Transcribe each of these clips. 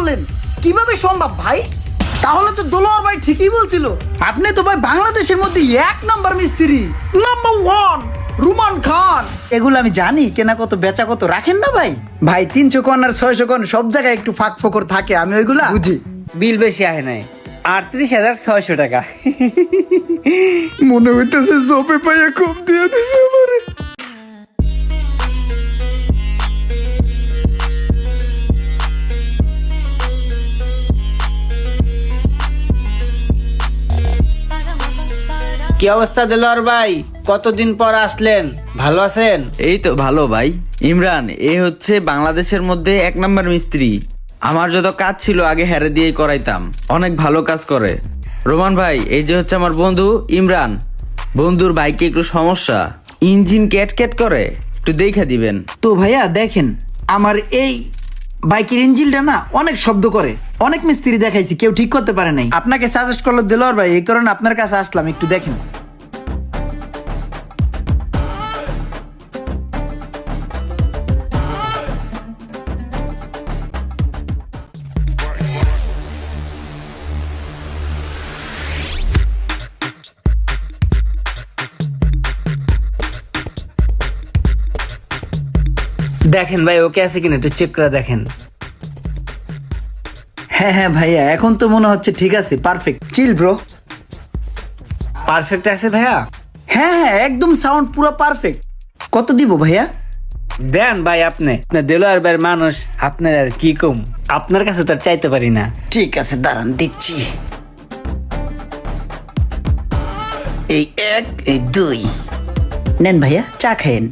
বললেন? কীভাবে সম্ভব ভাই? তাহলে তো দোলোয়ার ভাই ঠিকই বলছিল। আপনি তো ভাই বাংলাদেশের মধ্যে এক নাম্বার মিস্ত্রি নাম্বার ওয়ান রুমান খান। এগুলো আমি জানি কেনা কত বেচা কত রাখেন না ভাই? ভাই তিনশো কন আর ছয়শো কন সব জায়গায় একটু ফাঁক ফোকর থাকে আমি ওইগুলা বুঝি। বিল বেশি আহে নাই আটত্রিশ হাজার ছয়শো টাকা। মনে হইতেছে জবে পাইয়া কম দিয়ে দিছে আমারে। কি অবস্থা দিলর ভাই? কতদিন পর আসলেন? ভালো আছেন? এই তো ভালো ভাই। ইমরান এ হচ্ছে বাংলাদেশের মধ্যে এক নম্বর মিস্ত্রি। আমার যত কাজ ছিল আগে হেরে দিয়েই করাইতাম। অনেক ভালো কাজ করে। রোমান ভাই এই যে হচ্ছে আমার বন্ধু ইমরান। বন্ধুর বাইকে একটু সমস্যা। ইঞ্জিন ক্যাট ক্যাট করে। একটু দেখা দিবেন। তো ভাইয়া দেখেন আমার এই বাইকের ইঞ্জিনটা না অনেক শব্দ করে। অনেক মিস্ত্রি দেখাইছি, কেউ ঠিক করতে পারে নাই। আপনাকে সাজেস্ট করল দিলর ভাই, এই কারণে আপনার কাছে আসলাম, একটু দেখেন। দেখেন ভাই, ওকে আছে কিনা, একটু চেক করে দেখেন। হ্যাঁ হ্যাঁ ভাইয়া এখন তো মনে হচ্ছে ঠিক আছে পারফেক্ট চিল ব্রো পারফেক্ট আছে ভাইয়া? হ্যাঁ হ্যাঁ একদম সাউন্ড পুরো পারফেক্ট কত দিব ভাইয়া? দেন ভাই আপনি। আপনার দেলোয়ার ভাইয়ের মানুষ আপনার আর কি কম? আপনার কাছে তো আর চাইতে পারি না। ঠিক আছে দাঁড়ান দিচ্ছি। এই এক এই দুই। নেন ভাইয়া চা খায়েন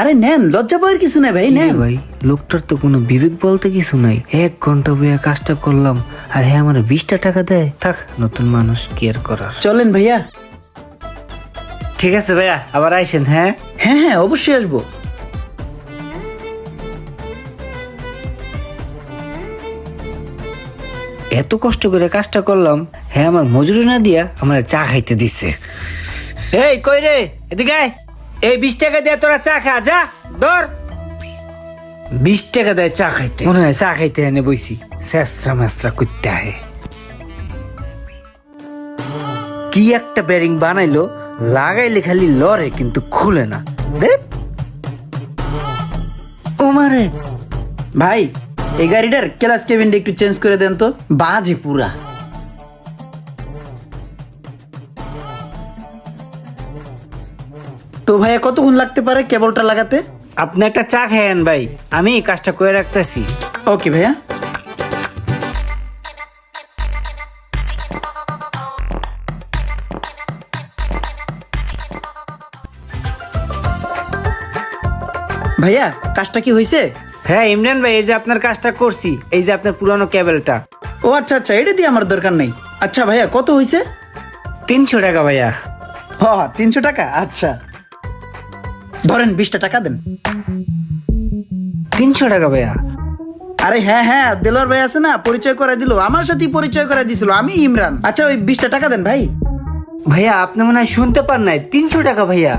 আরে নেন লজ্জা পাওয়ার কিছু নেই ভাই নেন। ভাই লোকটার তো কোনো বিবেক বলতে কিছু নাই। এক ঘণ্টা বইয়া কাজটা করলাম আর হ্যাঁ আমার বিশটা টাকা দেয়। থাক নতুন মানুষ কি আর করার? চলেন ভাইয়া। ঠিক আছে ভাইয়া আবার আইসেন হ্যাঁ? হ্যাঁ হ্যাঁ অবশ্যই আসব। এত কষ্ট করে কাজটা করলাম হ্যাঁ আমার মজুরি না দিয়া আমার চা খাইতে দিচ্ছে এই কই রে? এদিকে আয়। এই বিশ টাকা দিয়ে তোরা চা খা যা ধর। বিশ টাকা দেয় চা খাইতে। মনে হয় চা খাইতে এনে বইছি। শেষরা মেসরা করতে আহে। কি একটা ব্যারিং বানাইলো লাগাইলে খালি লরে কিন্তু খুলে না। দেখ ওমারে ভাই এই গাড়িটার ক্লাস কেবিনটা একটু চেঞ্জ করে দেন তো। বাজে পুরা। তো ভাইয়া কতক্ষণ লাগতে পারে কেবলটা লাগাতে? আপনি একটা চা খাইয়েন ভাই আমি কাজটা করে রাখতেছি। ওকে ভাইয়া। ভাইয়া কাজটা কি হয়েছে? হ্যাঁ ইমরান ভাই এই যে আপনার কাজটা করছি এই যে আপনার পুরানো কেবলটা ও আচ্ছা আচ্ছা এটা দিয়ে আমার দরকার নেই। আচ্ছা ভাইয়া কত হয়েছে? তিনশো টাকা ভাইয়া। হ তিনশো টাকা আচ্ছা। ধরেন বিশটা টাকা দেন। তিনশো টাকা ভাইয়া। আরে হ্যাঁ হ্যাঁ দেলোয়ার ভাই আছে না পরিচয় করে দিল। আমার সাথেই পরিচয় করে দিছিল আমি ইমরান। আচ্ছা ওই বিশটা টাকা দেন ভাই। ভাইয়া আপনি মনে হয় শুনতে পান নাই। তিনশো টাকা ভাইয়া।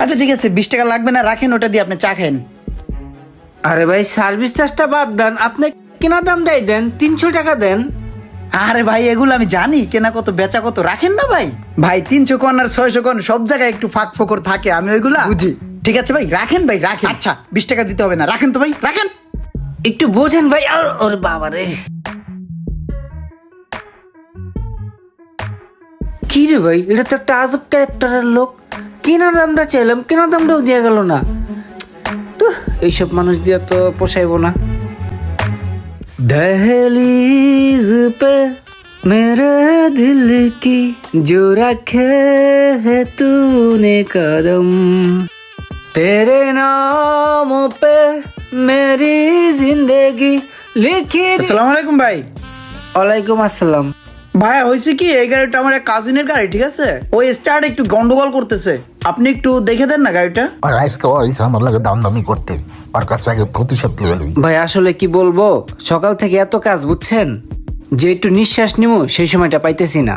আচ্ছা ঠিক আছে বিশ টাকা লাগবে না রাখেন ওটা দিয়ে আপনি চা খান আরে ভাই সার্ভিস চার্জটা বাদ দেন। আপনি কেনা দামটাই দেন তিনশো টাকা দেন। আরে ভাই এগুলো আমি জানি কেনা কত বেচা কত রাখেন না ভাই। ভাই তিনশো কন আর ছয়শো কন সব জায়গায় একটু ফাঁক ফোকর থাকে আমি ওইগুলা বুঝি। ঠিক আছে ভাই রাখেন ভাই রাখেন আচ্ছা বিশ টাকা দিতে হবে না রাখেন তো ভাই রাখেন একটু বোঝেন ভাই আর ওর বাবা রে কি রে ভাই এটা তো একটা আজব ক্যারেক্টারের লোক কেনার দামটা চাইলাম কেনার দামটাও দিয়ে গেল না তো এইসব মানুষ দিয়ে তো পোষাইবো না दहलीज पे मेरे दिल की जो रखे है तूने कदम তেরে নাম পে মেরি জিন্দেগি লিখি আসসালামু আলাইকুম ভাই। ওয়ালাইকুম আসসালাম। ভাই হয়েছে কি? এই গাড়িটা আমার এক কাজিনের গাড়ি ঠিক আছে? ওই স্টার্ট একটু গন্ডগোল করতেছে। আপনি একটু দেখে দেন না গাড়িটা। আর আজকে ওইসে আমার লাগে দামদামি করতে। আর কাছে আগে প্রতিশোধ নিয়ে লই। ভাই আসলে কি বলব? সকাল থেকে এত কাজ বুঝছেন? যে একটু নিঃশ্বাস নিব সেই সময়টা পাইতেছি না।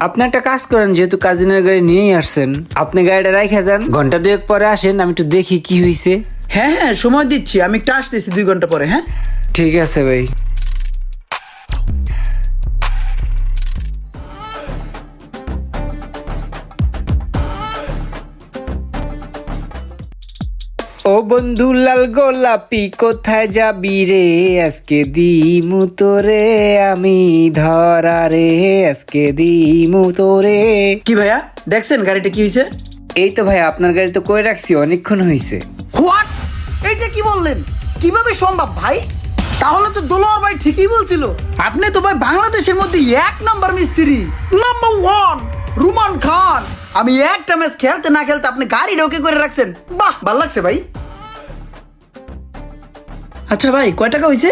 আপনি একটা কাজ করেন যেহেতু কাজিনের গাড়ি নিয়েই আসছেন আপনি গাড়িটা রাখে যান ঘণ্টা দুয়েক পরে আসেন আমি একটু দেখি কি হয়েছে হ্যাঁ হ্যাঁ সময় দিচ্ছি আমি একটু আসতেছি দুই ঘণ্টা পরে হ্যাঁ? ঠিক আছে ভাই। ও বন্ধু লাল গোলাপি কোথায় যাবি রে? আজকে দিমু তোরে আমি ধরা রে। আজকে দিমু তোরে। কি ভাইয়া? দেখছেন গাড়িটা কি হয়েছে এই তো ভাই আপনার গাড়ি তো কই রাখছি অনেকক্ষণ হয়েছে হোয়াট? এটা কি বললেন? কীভাবে সম্ভব ভাই? তাহলে তো দোলোয়ার ভাই ঠিকই বলছিল। আপনি তো ভাই বাংলাদেশের মধ্যে এক নাম্বার মিস্ত্রি নাম্বার ওয়ান রুমান খান। আমি একটা ম্যাচ খেলতে না খেলতে আপনি গাড়ি ঢোকে করে রাখছেন। বাহ, ভালো লাগছে ভাই। আচ্ছা ভাই, কয় টাকা হয়েছে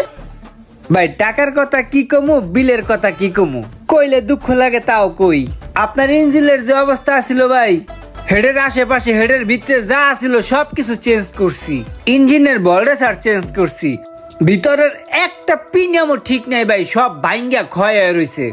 ভাই, টাকার কথা কি কমু, বিলের কথা কি কমু? কইলে দুঃখ লাগে, তাও কই? আপনার ইঞ্জিনের যে অবস্থা ছিল ভাই, হেডের আশেপাশে, হেডের ভিতরে যা ছিল সব কিছু চেঞ্জ করছি। ইঞ্জিনের বলরেসার চেঞ্জ করছি। ভিতরের একটা পিনিয়ামও ঠিক নাই ভাই, সব ভাঙ্গা ক্ষয় হয়ে রয়েছে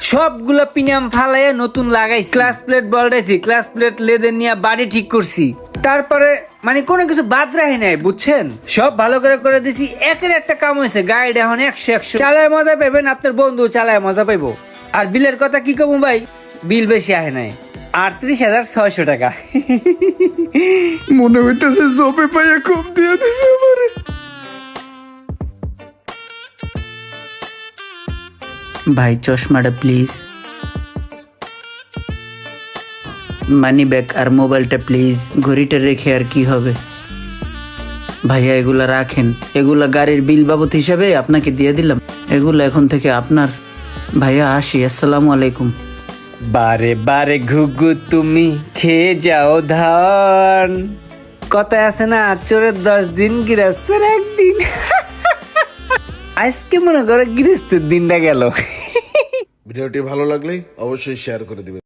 সবগুলা পিনিয়াম ফালাইয়া নতুন লাগাই ক্লাস প্লেট বলটাইছি ক্লাস প্লেট লেদের নিয়ে বাড়ি ঠিক করছি। তারপরে মানে কোনো কিছু বাদ রাখি নাই, বুঝছেন? সব ভালো করে করে দিছি, একের একটা কাম হয়েছে গাইড এখন একশো একশো। চালায় মজা পাবেন আপনার বন্ধু চালায় মজা পাইবো। আর বিলের কথা কি কমু ভাই? বিল বেশি আহে নাই, আটত্রিশ হাজার ছয়শো টাকা। মনে হইতেছে জবে পাইয়া কম দিয়ে দিছে আমারে। ভাই, চশমাটা প্লিজ মানি ব্যাগ আর মোবাইলটা প্লিজ ঘড়িটা রেখে আর কি হবে? ভাইয়া, এগুলা রাখেন। এগুলা গাড়ির বিল বাবদ হিসাবে আপনাকে দিয়ে দিলাম। এগুলো এখন থেকে আপনার। ভাইয়া, আসি। আসসালামু আলাইকুম। বারে বারে ঘুঘু তুমি খেয়ে যাও ধান। কথায় আছে না, চোরের দশ দিন গৃহস্থের একদিন। আজকে মনে করো গৃহস্থের দিনটা গেল। ভিডিওটি ভালো লাগলে অবশ্যই শেয়ার করে দিবেন।